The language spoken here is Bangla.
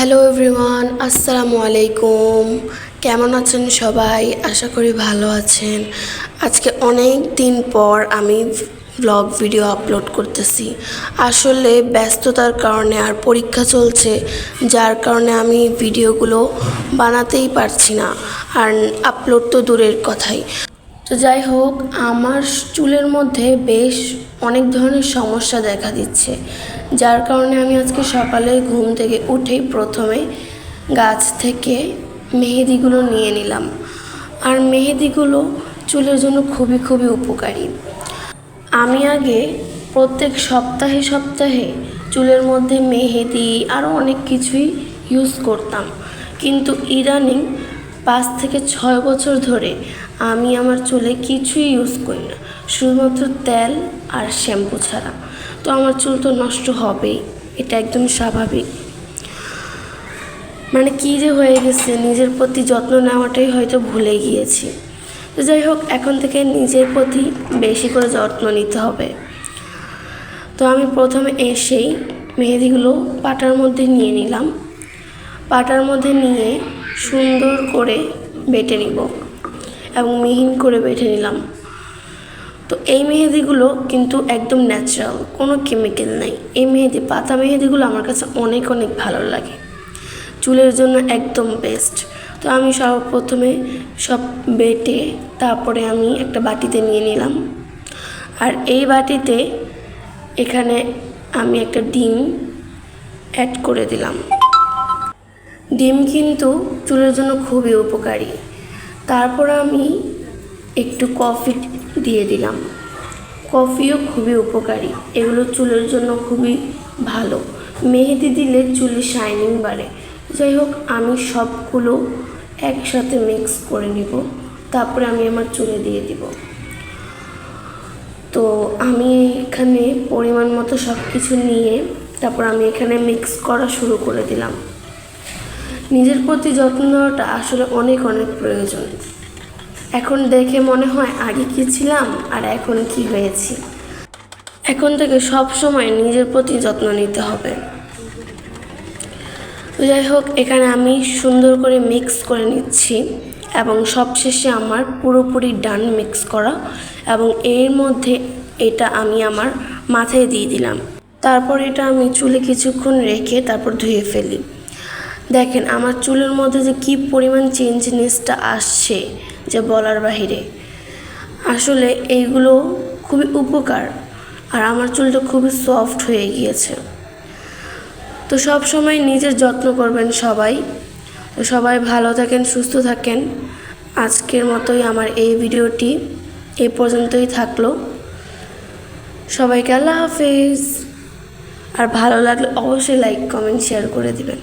হ্যালো এভরিওয়ান আসসালামু আলাইকুম কেমন আছেন সবাই? আশা করি ভালো আছেন। আজকে অনেক দিন পর আমি ব্লগ ভিডিও আপলোড করতেছি। আসলে ব্যস্ততার কারণে আর পরীক্ষা চলছে, যার কারণে আমি ভিডিওগুলো বানাতেই পারছি না। আর আপলোড তো দূরের কথাই। তো যাই হোক, আমার চুলের মধ্যে বেশ অনেক ধরনের সমস্যা দেখা দিচ্ছে। যার কারণে আমি আজকে সকালে ঘুম থেকে উঠেই প্রথমে গাছ থেকে মেহেদিগুলো নিয়ে নিলাম। আর মেহেদিগুলো চুলের জন্য খুবই খুবই উপকারী। আমি আগে প্রত্যেক সপ্তাহে সপ্তাহে চুলের মধ্যে মেহেদি আরও অনেক কিছুই ইউজ করতাম। কিন্তু ইদানিং পাঁচ থেকে ছয় বছর ধরে আমি আমার চুলে কিছুই ইউজ করি না। শুধুমাত্র তেল আর শ্যাম্পু ছাড়া। তো আমার চুল তো নষ্ট হবেই, এটা একদম স্বাভাবিক। মানে কী যে হয়ে গেছে, নিজের প্রতি যত্ন নেওয়াটাই হয়তো ভুলে গিয়েছি। তো যাই হোক, এখন থেকে নিজের প্রতি বেশি করে যত্ন নিতে হবে। তো আমি প্রথমে এসেই মেহেদিগুলো পাটার মধ্যে নিয়ে নিলাম। পাটার মধ্যে নিয়ে সুন্দর করে বেটে নিব এবং মিহিন করে বেটে নিলাম। তো এই মেহেদিগুলো কিন্তু একদম ন্যাচারাল কোনো কেমিক্যাল নাই। এই মেহেদি, পাতা মেহেদিগুলো আমার কাছে অনেক অনেক ভালো লাগে। চুলের জন্য একদম বেস্ট তো আমি সর্বপ্রথমে সব বেটে তারপরে আমি একটা বাটিতে নিয়ে নিলাম। আর এই বাটিতে এখানে আমি একটা ডিম অ্যাড করে দিলাম। ডিম কিন্তু চুলের জন্য খুবই উপকারী। তারপর আমি একটু কফি দিয়ে দিলাম। কফিও খুবই উপকারী। এগুলো চুলের জন্য খুবই ভালো। মেহেদি দিলে চুলে শাইনিং বাড়ে। যাই হোক, আমি সবগুলো একসাথে মিক্স করে নিব। তারপরে আমি আমার চুলে দিয়ে দিব। তো আমি এখানে পরিমাণ মতো সব কিছু নিয়ে তারপর আমি এখানে মিক্স করা শুরু করে দিলাম। নিজের প্রতি যত্ন নেওয়াটা আসলে অনেক অনেক প্রয়োজন। এখন দেখে মনে হয় আগে কি ছিলাম আর এখন কি হয়েছি। এখন থেকে সব সময় নিজের প্রতি যত্ন নিতে হবে। যাই হোক, এখানে আমি সুন্দর করে মিক্স করে নিচ্ছি এবং সবশেষে আমার পুরোপুরি ডান মিক্স করা এবং এর মধ্যে এটা আমি আমার মাথায় দিয়ে দিলাম। তারপর এটা আমি চুলে কিছুক্ষণ রেখে তারপর ধুয়ে ফেলি। দেখেন, আমার চুলের মধ্যে যে কী পরিমাণ চেঞ্জনেসটা আসছে যে বলার বাহিরে। আসলে এইগুলো খুবই উপকার আর আমার চুলটা খুবই সফট হয়ে গিয়েছে। তো সব সময় নিজের যত্ন করবেন সবাই। তো সবাই ভালো থাকেন, সুস্থ থাকেন। আজকের মতোই আমার এই ভিডিওটি এ পর্যন্তই থাকল। সবাইকে আল্লাহ হাফেজ। আর ভালো লাগলে অবশ্যই লাইক কমেন্ট শেয়ার করে দিবেন।